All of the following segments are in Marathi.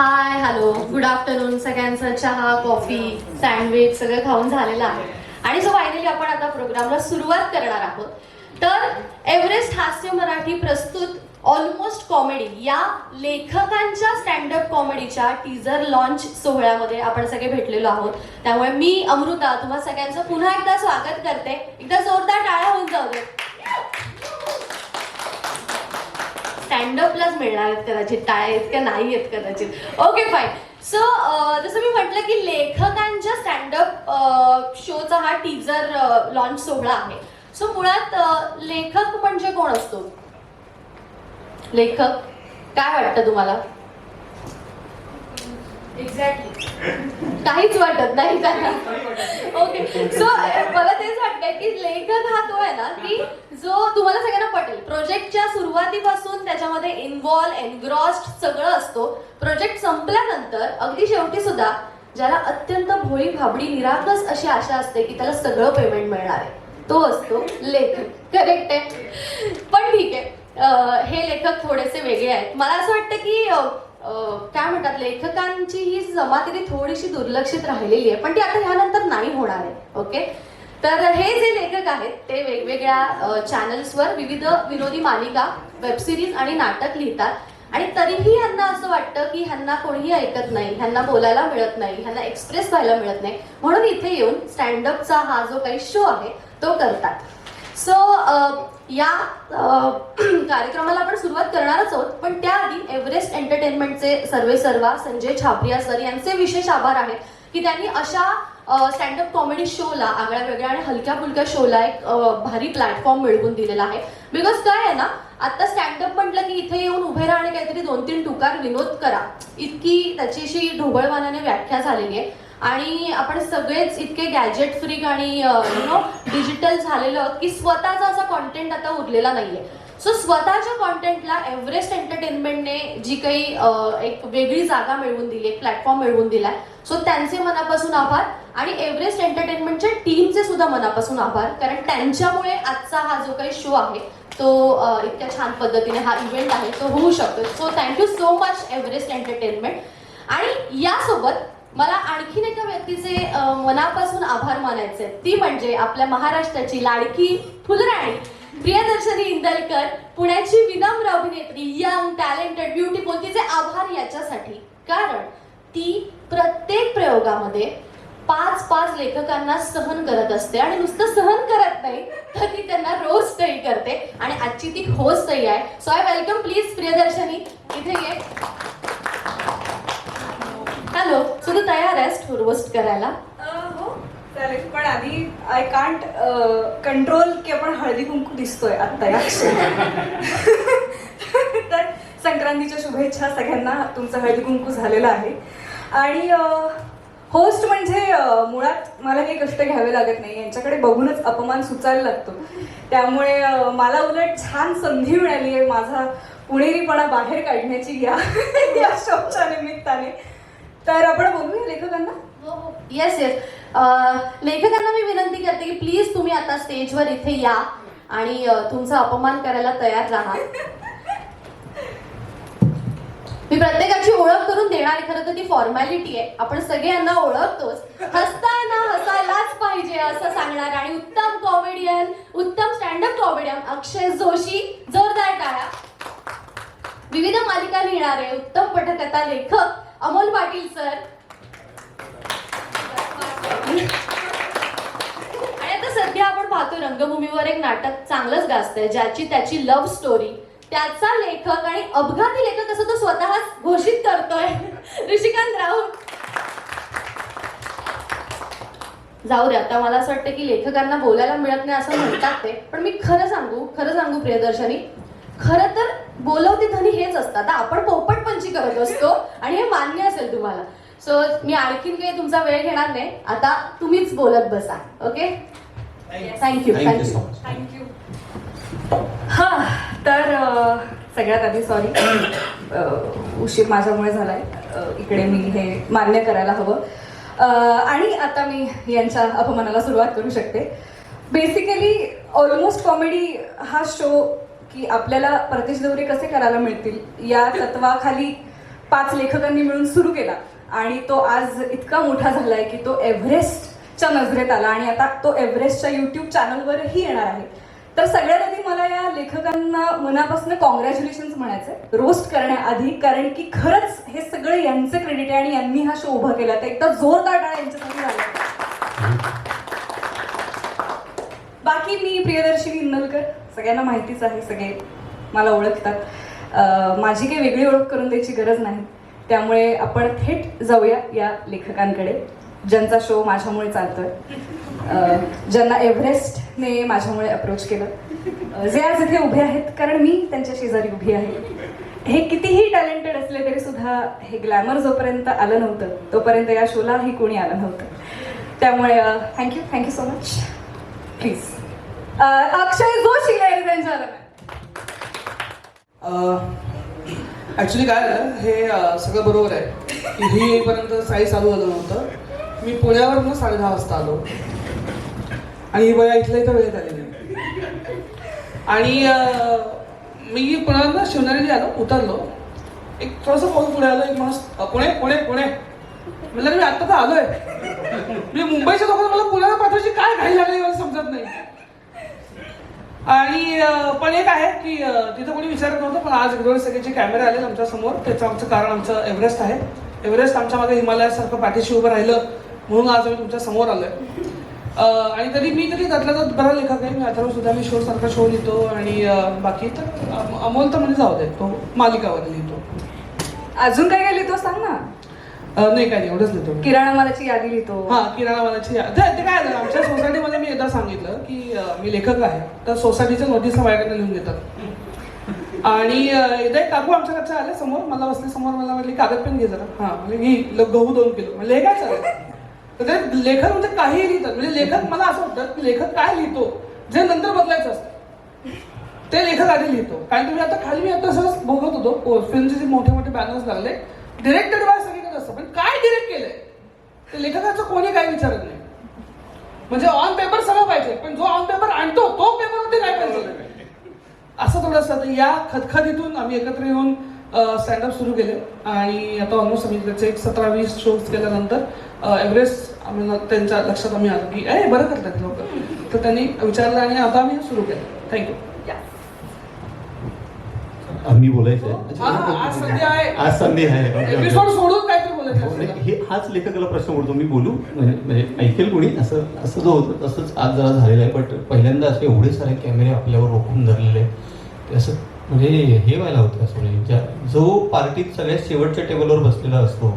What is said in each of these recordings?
Hi hello. गुड आफ्टरनून सगळ्यांचं. चहा कॉफी सँडविच सगळं खाऊन झालेलं आहे. आणि सो फायनली आपण आता प्रोग्रामला सुरुवात करणार आहोत. तर एव्हरेस्ट हास्य मराठी प्रस्तुत ऑलमोस्ट कॉमेडी या लेखकांच्या स्टँडअप कॉमेडीच्या टीजर लॉन्च सोहळ्यामध्ये आपण सगळे भेटलेलो आहोत. त्यामुळे मी अमृता तुम्हा सगळ्यांचं पुन्हा एकदा स्वागत करते. एकदा जोरदार टाळ्या होऊन जाऊ दे. स्टँडअपलाच मिळणार आहेत कदाचित टाळ्या का नाही आहेत कदाचित. ओके फाईन सो जसं मी म्हटलं की लेखकांच्या स्टँडअप शोचा हा टीजर लॉन्च सोहळा आहे. सो मुळात लेखक म्हणजे कोण असतो? लेखक? काय वाटतं तुम्हाला? काहीच वाटत नाही ओके सो मला तेच वाटतंय की लेखक हा तो आहे ना की जो तुम्हाला सगळ्यांना पटेल. प्रोजेक्टच्या सुरुवातीपासून त्याच्यामध्ये इन्व्हॉल्व एनग्रॉस्ड सगळं असतो. प्रोजेक्ट संपल्यानंतर अगदी शेवटी सुद्धा ज्याला अत्यंत भोळी भाबडी निराकस अशी आशा असते की त्याला सगळं पेमेंट मिळणार आहे. तो असतो लेखक. करेक्ट आहे. पण ठीक आहे. हे लेखक थोडेसे वेगळे आहेत. मला असं वाटतं की काय म्हणतात लेखकांची ही जमाती थोडीशी दुर्लक्षित राहिलेली आहे पण ती आता ह्यानंतर नाही होणार आहे ओके? तर हे जे लेखक आहेत ते वेगवेगळ्या चॅनल्सवर विविध विनोदी मालिका वेबसिरीज आणि नाटक लिहितात. आणि तरीही ह्यांना असं वाटतं की ह्यांना कोणीही ऐकत नाही ह्यांना बोलायला मिळत नाही ह्यांना एक्सप्रेस व्हायला मिळत नाही. म्हणून इथे येऊन स्टँडअपचा हा जो काही शो आहे तो करतात. सो uh, या uh, कार्यक्रमाला आपण सुरुवात करणारच आहोत. पण त्याआधी एव्हरेस्ट एंटरटेनमेंटचे सर्वे सर्वा संजय छापरिया सर यांचे विशेष आभार आहेत की त्यांनी अशा स्टँडअप कॉमेडी शोला आगळ्या वेगळ्या आणि हलक्या फुलक्या शोला एक uh, भारी प्लॅटफॉर्म मिळवून दिलेला आहे. बिकॉज काय आहे ना आता स्टँडअप म्हटलं की इथे येऊन उभे राहणे आणि काहीतरी दोन तीन टुकार विनोद करा. इतकी त्याची अशी ढोबळवानाने व्याख्या झालेली आहे. आणि आपण सगळेच इतके गॅजेट फ्रीक आणि यु नो डिजिटल झालेलं आहोत की स्वतःचा असा कॉन्टेंट आता उरलेला नाहीये. सो स्वतःच्या कॉन्टेंटला एव्हरेस्ट एंटरटेनमेंटने जी काही एक वेगळी जागा मिळवून दिली एक प्लॅटफॉर्म मिळवून दिलाय सो त्यांचे मनापासून आभार. आणि एव्हरेस्ट एंटरटेनमेंटच्या टीमचे सुद्धा मनापासून आभार कारण त्यांच्यामुळे आजचा हा जो काही शो आहे तो इतक्या छान पद्धतीने हा इव्हेंट आहे तो होऊ शकतो. So thank you so much Everest entertainment आणि यासोबत मला आणखीन एका व्यक्तीचे मनापासून आभार मानायचे ती म्हणजे आपल्या महाराष्ट्राची लाडकी फुलराणी प्रियदर्शनी इंदलकर पुण्याची विनम्र अभिनेत्री यंग टॅलेंटेड ब्युटीफुल तिचे आभार याच्यासाठी. कारण ती प्रत्येक प्रयोगामध्ये पाच पाच लेखकांना सहन करत असते आणि नुसतं सहन करत नाही तर ती त्यांना रोज रोस्टही करते. आणि आजची ती होस्टही आहे. So I welcome please Priyadarshini. इथे ये. हॅलो सो तू तयार आहेस रोस्ट करायला? हो चालेल. पण आधी आय कांट कंट्रोल की आपण हळदी कुंकू दिसतोय आत्ता या तर संक्रांतीच्या शुभेच्छा सगळ्यांना. तुमचं हळदी कुंकू झालेलं आहे. आणि होस्ट म्हणजे मुळात मला काही कष्ट घ्यावे लागत नाही. यांच्याकडे बघूनच अपमान सुचायला लागतो. त्यामुळे मला उलट छान संधी मिळाली आहे. माझा पुणेरीपणा बाहेर काढण्याची या या शोच्या निमित्ताने तर आपण बघूया लेखकांना. हो, हो. येस येस लेखकांना मी विनंती करते की प्लीज तुम्ही आता स्टेजवर इथे या आणि तुमचा अपमान करायला तयार राहा. मी प्रत्येकाची ओळख करून देणार खरं तर ती फॉर्मॅलिटी आहे. आपण सगळ्यांना ओळखतोच. हसताय ना हसायलाच पाहिजे असं सांगणार आणि उत्तम कॉमेडियन उत्तम स्टँडअप कॉमेडियन अक्षय जोशी जोरदार टाळा. विविध मालिका लिहिणारे उत्तम पटकथा लेखक अमोल पाटील सर. आणि आता सध्या आपण पाहतो रंगभूमीवर एक नाटक चांगलंच गाजतंय ज्याची त्याची लव्ह स्टोरी त्याचा लेखक आणि अपघाती लेखक असं तो स्वतःच घोषित करतोय. ऋषिकांत राऊत. जाऊ दे आता मला असं वाटतं की लेखकांना बोलायला मिळत नाही असं म्हणतात ते पण मी खरं सांगू खरं सांगू प्रियदर्शनी खरं तर बोलवते धनी हेच असतात आपण आपण पोपटपंची करत असतो आणि हे मान्य असेल तुम्हाला. सो मी आणखीन काही तुमचा वेळ घेणार नाही. आता तुम्हीच बोलत बसा ओके थँक्यू थँक्यू. थँक्यू हा तर सगळ्यात आधी सॉरी उशीर माझ्यामुळे झालाय. इकडे मी हे मान्य करायला हवं. आणि आता मी यांच्या अपमानाला सुरुवात करू शकते. बेसिकली ऑलमोस्ट कॉमेडी हा शो की आपल्याला परदेश दौरे कसे करायला मिळतील? या तत्वाखाली पाच लेखकांनी मिळून सुरू केला. आणि तो आज इतका मोठा झालाय की तो एव्हरेस्टच्या नजरेत आला आणि आता तो एव्हरेस्टच्या युट्यूब चॅनलवरही येणार आहे. तर सगळ्यात आधी मला या लेखकांना मनापासून कॉंग्रॅच्युलेशन म्हणायचंय. रोस्ट करण्याआधी कारण की खरंच हे सगळं यांचं क्रेडिट आहे आणि यांनी हा शो उभा केला. तर एकदा जोरदार टाळ्या यांच्यासाठी झाला. बाकी मी प्रियदर्शिनी इंदलकर सगळ्यांना माहितीच आहे सगळे मला ओळखतात. माझी काही वेगळी ओळख करून द्यायची गरज नाही. त्यामुळे आपण थेट जाऊया या लेखकांकडे ज्यांचा शो माझ्यामुळे चालतोय. आहे ज्यांना एव्हरेस्टने माझ्यामुळे अप्रोच केलं. जे आज इथे उभे आहेत कारण मी त्यांच्या शेजारी उभी आहे. हे कितीही टॅलेंटेड असले तरी सुद्धा हे ग्लॅमर जोपर्यंत आलं नव्हतं तोपर्यंत या शोलाही कोणी आलं नव्हतं. त्यामुळे thank you thank you so much please Akshay Joshi ladies and actually काय झालं हे सगळं बरोबर आहे. की ही येईपर्यंत साई चालू झालं नव्हतं. मी पुण्यावरून साडे दहा वाजता आलो. आणि ही बया इथल्या इथं वेळेत आलेली. आणि मी पुण्यावरून शिवनेरी आलो उतरलो. एक थोडंसं पाऊस पुढे आलो एक माणूस पुणे पुणे पुणे. म्हणलं मी आत्ता तर आलोय. मी मुंबईच्या लोकांना मला पुण्याला पाठवायची काय घाई लागली मला समजत नाही. आणि पण एक आहे की तिथं कोणी विचारत नव्हतं पण आज एकदोन सगळ्याचे कॅमेरे आले आमच्यासमोर. त्याचं आमचं कारण आमचं एव्हरेस्ट आहे. एव्हरेस्ट आमच्या मागे हिमालयासारखं पाठीशी उभं राहिलं म्हणून आज आम्ही तुमच्यासमोर आलो आहे आणि तरी मी तरी त्यातला तर बरा लेखक आहे. मी अथर्व सुद्धा मी शो सारखा शो लिहितो आणि बाकी तर अमोल तर म्हणजे जाऊ देत तो मालिकावर लिहितो. अजून काय काय लिहितो सांग ना. नाही काय एवढंच लिहितो. किराणा मालाची यादी लिहितो. हा किराणा मालाची या- ते काय झालं आमच्या सोसायटीमध्ये मी एकदा सांगितलं की मी लेखक आहे तर सोसायटीच्या नोटीसा बायकांना लिहून देतात आणि एकदा एक काकू आमच्या घरच्या आले समोर मला बसले समोर मला म्हटली कागद पेन घे जरा. हा म्हणजे ल- गहू दोन किलो. म्हणजे हे काय तर ते लेखक म्हणजे काही लिहितात. म्हणजे लेखक मला असं वाटतं की लेखक काय लिहितो जे नंतर बदलायचं असतं. ते लेखक आधी लिहितो. कारण तुम्ही आता खाली मी आता सहज बघत होतो फिल्मचे जे मोठे मोठे बॅनर्स लागले डिरेक्टेड बाय असतं पण काय डिरेक्ट केलंय? ते लेखकाचं कोणी काही विचारत नाही. म्हणजे ऑन पेपर सगळं पाहिजे पण जो ऑन पेपर आणतो तो पेपरवरती काय पाहिजे? असं थोडंसं या खतखतीतून आम्ही एकत्र येऊन स्टँडअप सुरू केले. आणि आता ऑलमोस्ट आम्ही त्याचे एक सतरा वीस शोज केल्यानंतर एव्हरेस्ट आम्हाला त्यांच्या लक्षात आम्ही आलो की अरे बरं करतात लोक. तर त्यांनी विचारलं आणि आता आम्ही सुरू केलं. थँक्यू आम्ही आज संधी आहे. आज संधी आहे. सोडून काहीतरी बोलायचं हो, हाच लेखकाला प्रश्न पडतो मी बोलू? म्हणजे म्हणजे ऐकेल कोणी? असं असं जो होतं तसंच आज जरा झालेलं आहे. बट पहिल्यांदा असे एवढे सारे कॅमेरे आपल्यावर रोखून धरलेले असं म्हणजे हे व्हायला होतं असं म्हणजे ज्या- जो पार्टीत सगळ्यात शेवटच्या टेबलवर बसलेला असतो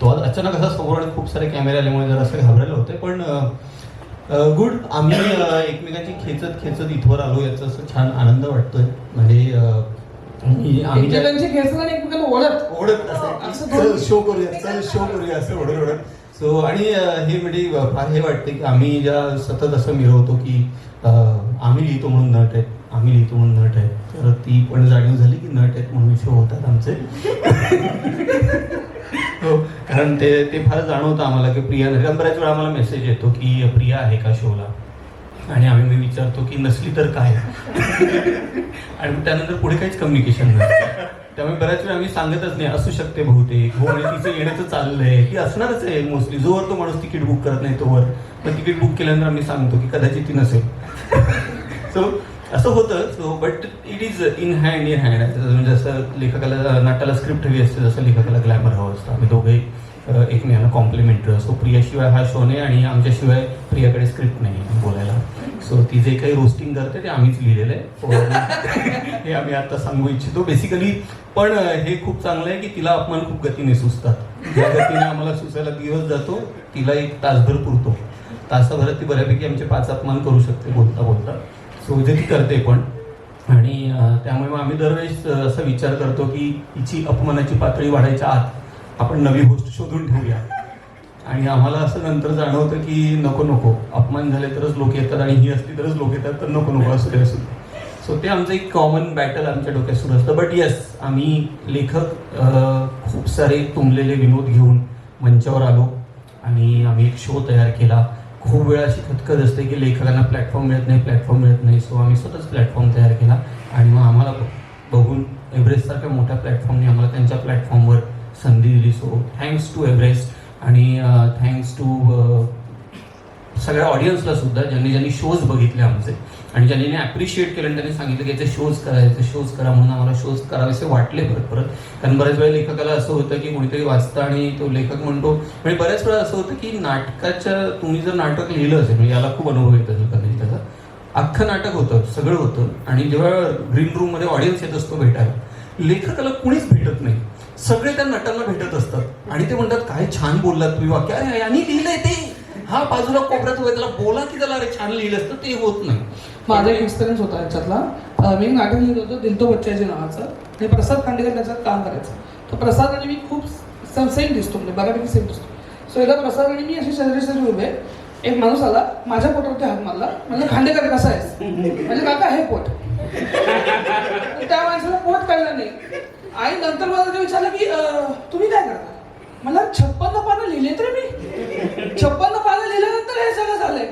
तो आज अचानक असा समोर आणि खूप सारे कॅमेरे आल्यामुळे जरा असं घाबरायला होतंय. पण गुड आम्ही एकमेकांची खेचत खेचत इथवर आलो. याचा असं छान आनंद वाटतोय. म्हणजे आम्ही आम्ही ज्या- एकमेकांची आणि एकमेकांना ओढत ओढत असं असं थोडं- चल शो करूया चल शो करूया असं ओढत ओढत सो आणि अं, हे म्हणजे फार हे वाटते की आम्ही ज्या सतत असं मिरवतो की अं, आम्ही लिहितो म्हणून नट आहेत आम्ही लिहितो म्हणून नट आहेत. तर ती पण जाणीव झाली की नट आहेत म्हणून शो होतात आमचे. हो कारण ते ते फार जाणवतं आम्हाला की प्रिया नाही कारण बऱ्याच वेळा आम्हाला मेसेज येतो की प्रिया आहे का शोला आणि आम्ही मी विचारतो की नसली तर काय? आणि मग त्यानंतर पुढे काहीच कम्युनिकेशन नाही. त्यामुळे बऱ्याच वेळा आम्ही सांगतच नाही असू शकते बहुतेक. हो आणि तिचं येण्याचं चाललंय. ती असणारच आहे मोस्टली जोवर तो माणूस तिकीट बुक करत नाही तोवर. पण तिकीट बुक केल्यानंतर आम्ही सांगतो की कदाचित ती नसेल. सो असं होतं. So but it is in hand in hand म्हणजे जसं लेखकाला नाटाला स्क्रिप्ट हवी असते जसं लेखकाला ग्लॅमर हवं असतं. आम्ही दोघे एकमेकांना कॉम्प्लिमेंटरी असतो. प्रियाशिवाय हा शो नाही आणि आमच्याशिवाय प्रियाकडे स्क्रिप्ट नाही बोलायला. सो ती जे काही रोस्टिंग करते ते आम्हीच लिहिलेलं आहे. हे आम्ही आता सांगू इच्छितो. बेसिकली पण हे खूप चांगलं आहे की तिला अपमान खूप गतीने सुचतात. ज्या गतीने आम्हाला सुचायला दिवस जातो तिला एक तासभर पुरतो. तासाभरात ती बऱ्यापैकी आमचे पाच अपमान करू शकते बोलता बोलता. सो जे ती करते पण. आणि त्यामुळे मग आम्ही दरवेळेस असा विचार करतो की हिची अपमानाची पातळी वाढायच्या आत आपण नवी गोष्ट शोधून ठेवूया. आणि आम्हाला असं नंतर जाणवतं की नको नको. अपमान झाले तरच लोक येतात आणि ही असली तरच लोक येतात तर नको नको असू दे असू दे. सो ते आमचं एक कॉमन बॅटल आमच्या डोक्यात सुरू असतं. बट येस आम्ही लेखक खूप सारे तुंबलेले विनोद घेऊन मंचावर आलो आणि आम्ही एक शो तयार केला. खूप वेळा अशी खतखत असते की लेखकांना प्लॅटफॉर्म मिळत नाही प्लॅटफॉर्म मिळत नाही. सो आम्ही स्वतःच प्लॅटफॉर्म तयार केला आणि मग आम्हाला बघून एव्हरेस्टसारख्या मोठ्या प्लॅटफॉर्मने आम्हाला त्यांच्या प्लॅटफॉर्मवर संधी दिली. सो थँक्स टू एव्हरेस्ट आणि थँक्स टू सगळ्या ऑडियन्सला सुद्धा ज्यांनी ज्यांनी शोज बघितले आमचे आणि ज्यांनी ॲप्रिशिएट केलं आणि त्यांनी सांगितलं की याचे शोज करायचे शोज करा म्हणून आम्हाला शोज करावेसे वाटले परत परत कारण बऱ्याच वेळा लेखकाला असं होतं की कोणीतरी वाचतं आणि तो लेखक म्हणतो म्हणजे बऱ्याच वेळा असं होतं की नाटकाच्या तुम्ही जर नाटक लिहिलं असेल म्हणजे याला खूप अनुभव येत असेल कधी त्याचा. अख्खं नाटक होतं सगळं होतं आणि जेव्हा ग्रीन रूममध्ये ऑडियन्स येत असतो भेटायला लेखकाला कुणीच भेटत नाही. सगळे त्या नटांना भेटत असतात. आणि ते म्हणतात काय छान बोललात तुम्ही वाक्य. अरे यांनी लिहिलंय ते. हा बाजूला कोपऱ्यात त्याला बोला की त्याला अरे छान लिहिलं असतं ते होत नाही. माझा एक एक्सपिरियन्स होता याच्यातला. मी नाटक लिहिलं होतं दिलतो बच्चाजी नावाचं. आणि प्रसाद खांडेकर त्याच्यात काम करायचं. तर प्रसाद आणि मी खूप सेम दिसतो म्हणजे बऱ्यापैकी सेम दिसतो. सो एकदा प्रसाद आणि मी अशी शरीर उभे. एक माणूस आला माझ्या पोटावरती हात मारला. म्हणजे खांडेकर कसा आहेस? म्हणजे काका आहे पोट. त्या माणसाला पोट कळलं नाही. आणि नंतर मला ते विचारलं की तुम्ही काय करता? मला छप्पन्न पानं लिहिले तर मी. छप्पन्न पानं लिहिल्यानंतर हे सगळं झालंय.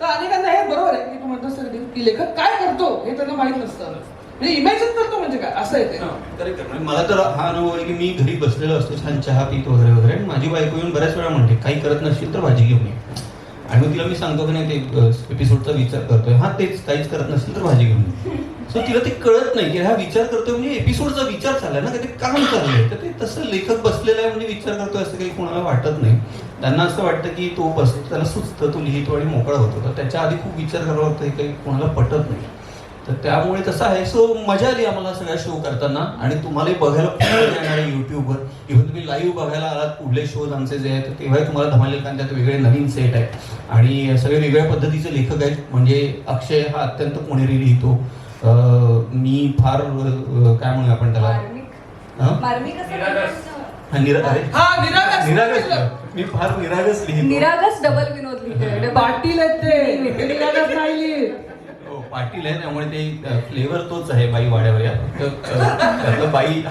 तर अनेकांना हे बरोबर आहे की तू म्हणतो तरी की लेखक काय करतो हे त्यांना माहीत नसतं. म्हणजे इमॅजिन करतो म्हणजे काय? असं आहे ते. म्हणजे मला तर हा अनुभव आहे की मी घरी बसलेलो असतो छान चहा पीत वगैरे वगैरे. माझी बायको येऊन बऱ्याच वेळा म्हणते काही करत नसशील तर भाजी घेऊन ये. आणि मग तिला मी सांगतो की नाही ते एपिसोडचा विचार करतोय. हा तेच. काहीच करत नसेल तर भाजी घेऊन ये. सो तिला ते कळत नाही. की हा विचार करतोय म्हणजे एपिसोडचा विचार चालला ना का ते काम चाललंय. तर ते तसं लेखक बसलेला आहे म्हणजे विचार करतोय असं काही कोणाला वाटत नाही. त्यांना असं वाटतं की तो बस त्याला सुचतं तो लिहितो आणि मोकळा होतो. तर त्याच्या आधी खूप विचार करावा लागतो हे काही कोणाला पटत नाही. तर त्यामुळे तसं आहे. सो मजा आली आम्हाला सगळ्या शो करताना. आणि तुम्हालाही बघायला खूप मजा येणार आहे युट्यूबवर इव्हन तुम्ही लाईव्ह बघायला आलात पुढले शोज आमचे जे आहेत तेव्हाही तुम्हाला धमालेल कारण त्यात वेगळे नवीन सेट आहेत. आणि सगळे वेगळ्या पद्धतीचे लेखक आहेत. म्हणजे अक्षय हा अत्यंत पुणेरी लिहितो. मी फार काय म्हणूया आपण त्याला? मार्मिक. हा? मार्मिक असं हा, निरा अरे. हा निरागस. निरागस. मी फार निरागस लिहितो. निरागस डबल विनोद लिहितोय. पाटील आहेत ते. निरागस नाही लिहित. पाटील आहे त्यामुळे ते फ्लेवर तोच आहे बाई वाड्यावर या. त्यातलं बाई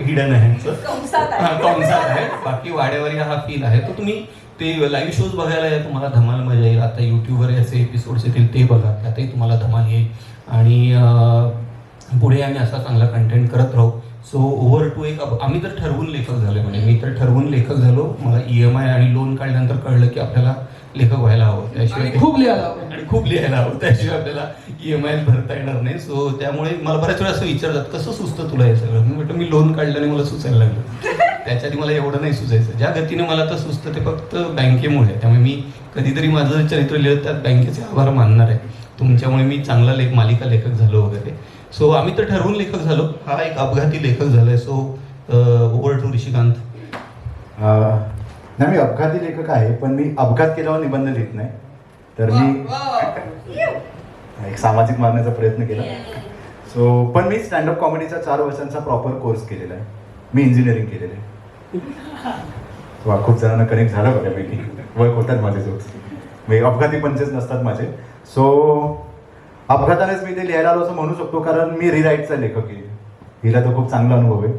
हिडन आहे. कंसात आहे. हा, बाकी वाड्यावर हा फील आहे. तर तुम्ही ते लाईव्ह शोज बघायला या तुम्हाला धमाल मजा येईल. आता युट्यूबवर याचे एपिसोड्स येतील ते बघा. त्यातही तुम्हाला धमाल येईल. आणि पुढे आम्ही असा चांगला कंटेंट करत राहू. सो ओव्हर टू एक आम्ही तर ठरवून लेखक झालो म्हणजे मी तर ठरवून लेखक झालो. मला ई एम आय आणि लोन काढल्यानंतर कळलं की आपल्याला लेखक व्हायला हवं. त्याशिवाय खूप लिहायला हवं. आणि खूप लिहायला हवं. त्याशिवाय आपल्याला ई एम आय भरता येणार नाही. सो त्यामुळे मला बऱ्याच वेळा असं विचारतात कसं सुचतं तुला हे सगळं? मी म्हटलं मी लोन काढलं आणि मला सुचायला लागलं. त्याच्या आधी मला एवढं नाही सुचायचं. ज्या गतीने मला आता सुचतं ते फक्त बँकेमुळे. आहे. त्यामुळे मी कधीतरी माझं चरित्र लिहिलं त्यात बँकेचे आभार मानणार आहे. तुमच्यामुळे मी चांगला लेख मालिका लेखक झालो वगैरे. सो आम्ही तर ठरवून लेखक झालो. हा एक अपघाती लेखक झालाय. So over to Rishikant. नाही मी अपघाती लेखक आहे पण मी अपघात केल्यावर निबंध लिहित नाही. तर मी. एक सामाजिक मारण्याचा प्रयत्न केला. सो पण मी स्टँडअप कॉमेडीचा चार वर्षांचा प्रॉपर कोर्स केलेला आहे. मी इंजिनिअरिंग केलेलं आहे. वा खूप जणांना कनेक्ट झालं बऱ्यापैकी. वर्क होतात माझे जोक्स मी अपघाती पंचेस नसतात माझे. सो अपघातानेच मी ते लिहायला आलो असं म्हणू शकतो कारण मी रिराईटचा लेखक आहे. हिला तर खूप चांगला अनुभव आहे.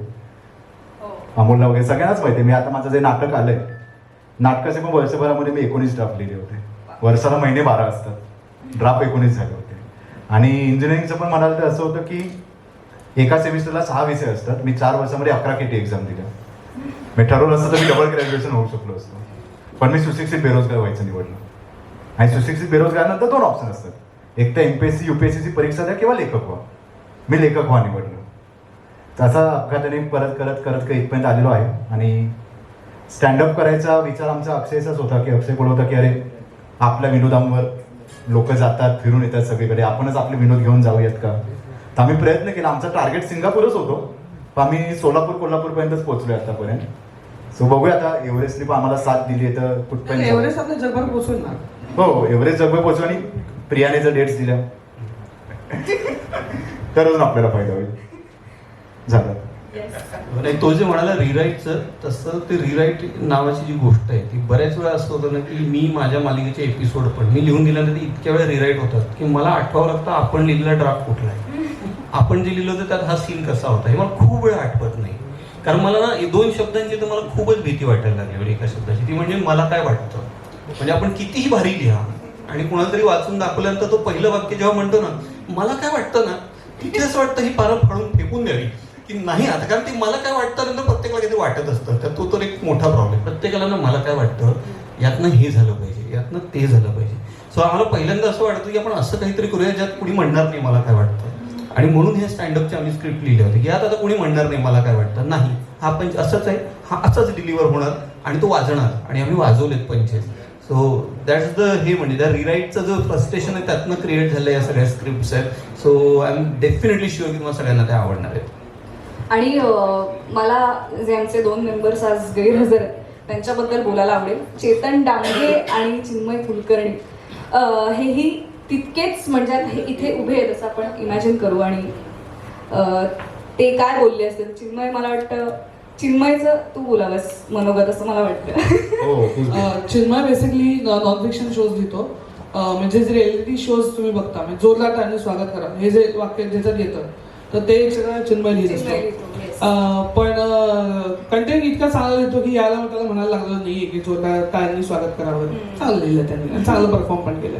अमोलला वगैरे सगळ्यांनाच माहिती आहे. मी आता माझं जे नाटक आलंय नाटकाचे पण वर्षभरामध्ये मी एकोणीस ड्राफ्ट लिहिले होते. वर्षाला महिने बारा असतात. ड्राफ्ट एकोणीस झाले होते. आणि इंजिनिअरिंगचं पण म्हणाल तर असं होतं की एका सेमिस्टरला सहा विषय असतात. मी चार वर्षामध्ये अकरा केटी एक्झाम दिल्या. मी ठरवलं असतं तर मी डबल ग्रॅज्युएशन होऊ शकलो असतो. पण मी सुशिक्षित बेरोजगार व्हायचं निवडलं. आणि सुशिक्षित बेरोजगारानंतर दोन ऑप्शन असतात. एक तर M P S C U P S सीची परीक्षा द्या किंवा लेखक व्हा. मी लेखक व्हा निवडलो. तर असा अपघाताने परत करत करत करत इथपर्यंत आलेलो आहे. आणि स्टँडअप करायचा विचार आमचा अक्षयचाच होता की अक्षय बोलत होता की अरे आपल्या विनोदांवर लोक जातात फिरून येतात सगळीकडे. आपणच आपले विनोद घेऊन जाऊयात का? तर आम्ही प्रयत्न केला. आमचा टार्गेट सिंगापूरच होतो. पण आम्ही सोलापूर कोल्हापूरपर्यंतच पोहोचलोय आतापर्यंत. सो बघूया आता एव्हरेस्टने पण आम्हाला साथ दिली तर कुठपर्यंत. एव्हरेस्ट जगभर पोहोचवेल ना. हो एव्हरेस्ट जगभर पोहोचू आणि प्रियाने जर डेट्स दिल्या तर अजून आपल्याला फायदा होईल. झालं. नाही तो जे म्हणाला रिराईटचं तसं ते रिराईट नावाची जी गोष्ट आहे ती बऱ्याच वेळा असं होतं ना की मी माझ्या मालिकेचे एपिसोड पण मी लिहून दिल्यानंतर इतक्या वेळा रिराईट होतात की मला आठवावं लागतं आपण लिहिलेला ड्राफ्ट कुठला आहे. आपण जे लिहिलं होतं त्यात हा सीन कसा होता हे मला खूप वेळ आठवत नाही. कारण मला ना दोन शब्दांची तर मला खूपच भीती वाटायला लागली म्हणजे एका शब्दाची. ती म्हणजे मला काय वाटतं? म्हणजे आपण कितीही भारी लिहा आणि कुणाला तरी वाचून दाखवल्यानंतर तो पहिलं वाक्य जेव्हा म्हणतो ना मला काय वाटतं ना तिथे असं वाटतं ही पारं फाडून फेकून द्यावी. की नाही आता कारण ते मला काय वाटतं नंतर प्रत्येक प्रत्येकाला काहीतरी वाटत असतं. तर तो तर एक मोठा प्रॉब्लेम प्रत्येकाला ना मला काय वाटतं यातनं हे झालं पाहिजे यातनं ते झालं पाहिजे. सो आम्हाला पहिल्यांदा असं वाटतं की आपण असं काहीतरी करूया ज्यात कुणी म्हणणार नाही मला काय वाटतं. आणि म्हणून हे स्टँडअपचे आम्ही स्क्रिप्ट लिहिले होते की यात आता कुणी म्हणणार नाही मला काय वाटतं. नाही. हा पंच असंच आहे. हा असाच डिलिव्हर होणार आणि तो वाजणार. आणि आम्ही वाजवलेत पंचेस. सो दॅट्स द हे म्हणजे त्या रिराईटचं जो फ्रस्ट्रेशन आहे त्यातनं क्रिएट झालं या सगळ्या स्क्रिप्ट्स आहेत. So I am definitely sure की तुम्हाला सगळ्यांना ते आवडणार आहेत. आणि मला जे आमचे दोन मेंबर्स आज गैरहजर आहेत त्यांच्याबद्दल बोलायला आवडेल. चेतन डांगे आणि चिन्मय कुलकर्णी. अं, हेही तितकेच म्हणजे आता हे इथे उभे आहेत असं आपण इमॅजिन करू आणि अं, ते काय बोलले असतील? चिन्मय मला वाटतं चिन्मयचं तू बोलावंस मनोगत असं मला वाटतं. हो Chinmay basically non fiction shows लिहितो. म्हणजे जे रिएलिटी शोज तुम्ही बघता म्हणजे जोरदार टाळणी स्वागत करा. हे जे वाक्य ज्याच्यात येतं तर ते सगळं चिन्मय लिहित असतो. पण कंटेंट इतका चांगला लिहितो की याला मग त्याला म्हणायला लागलं नाहीये की जोरदार टाळणी स्वागत करावं. चांगलं लिहिलं त्यांनी चांगलं परफॉर्म पण केलं.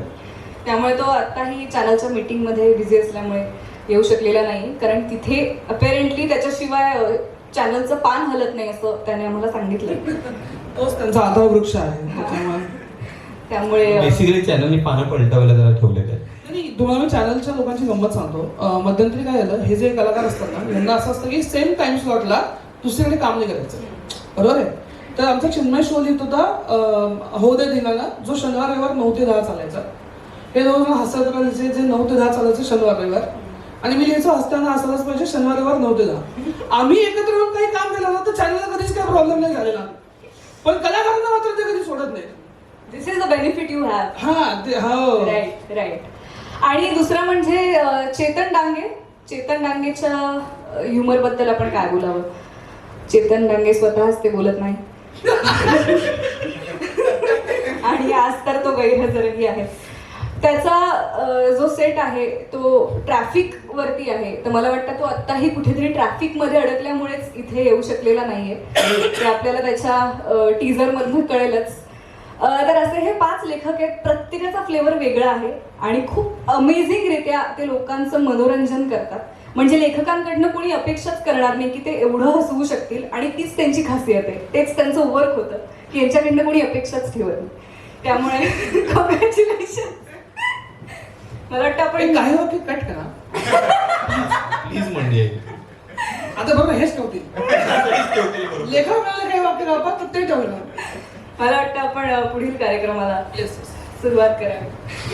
त्यामुळे तो आताही चॅनलच्या मीटिंगमध्ये बिझी असल्यामुळे येऊ शकलेला नाही. कारण तिथे अपेरेंटली त्याच्याशिवाय चॅनलचं पान हलत नाही असं त्याने आम्हाला सांगितलं. तोच त्यांचा आधार वृक्ष आहे. त्याच्यामुळे त्यामुळे बेसिकली चॅनलनी पानं पलटवायला जरा ठेवलेलं आहे. नाही तुम्हाला मी चॅनलच्या लोकांची गंमत सांगतो. अं, मध्यंतरी काय झालं हे जे कलाकार असतात ना यांना असं असतं की सेम टाइम स्लॉटला दुसरीकडे काम नाही करायचं. बरोबर आहे? तर आमचा चिन्मय शो लिहित होता अं, हो दे दिनाला जो शनिवार रविवार नऊ ते दहा चालायचा. हे रोज हसत राहायचे जे नऊ ते दहा चालायचे शनिवार रविवार. आणि मी लिहायचो हसताना हसायलाच पाहिजे शनिवार रविवार नऊ ते दहा. आम्ही एकत्र येऊन काही काम केलं ना तर चॅनलला कधीच काही प्रॉब्लेम नाही झालेला. पण कलाकारांना मात्र ते कधी सोडत नाही this is the benefit you have हा ते हो. राईट राईट आणि दुसरं म्हणजे चेतन डांगे. चेतन डांगेच्या ह्युमरबद्दल आपण काय बोलावं? चेतन डांगे स्वतःच ते बोलत नाही. आणि आज तर तो गैरहजरही आहे. त्याचा जो सेट आहे तो ट्रॅफिक वरती आहे. तर मला वाटतं तो आत्ताही कुठेतरी ट्रॅफिकमध्ये अडकल्यामुळेच इथे येऊ शकलेला नाहीये. ते आपल्याला त्याच्या टीजर मधनं कळेलच. पाच लेखक आहेत. प्रत्येकाचा फ्लेवर वेगळा आहे आणि खूप अमेझिंगरित्या ते लोकांचं मनोरंजन करतात. म्हणजे लेखकांकडनं कोणी अपेक्षाच करणार नाही की ते एवढं हसवू शकतील आणि तीच त्यांची खासियत आहे. तेच त्यांचं वर्क होतं की यांच्याकडनं कोणी अपेक्षाच ठेवत नाही. त्यामुळे कॉंग्रॅच्युलेशन मला वाटतं आपण काही वाक्य कट करा. प्लीज म्हणजे. आता बरोबर हेच ठेवतील लेखकाला काही वाक्य वापर तर ते ठेवणार मला वाटतं आपण पुढील कार्यक्रमाला सुरुवात करावी.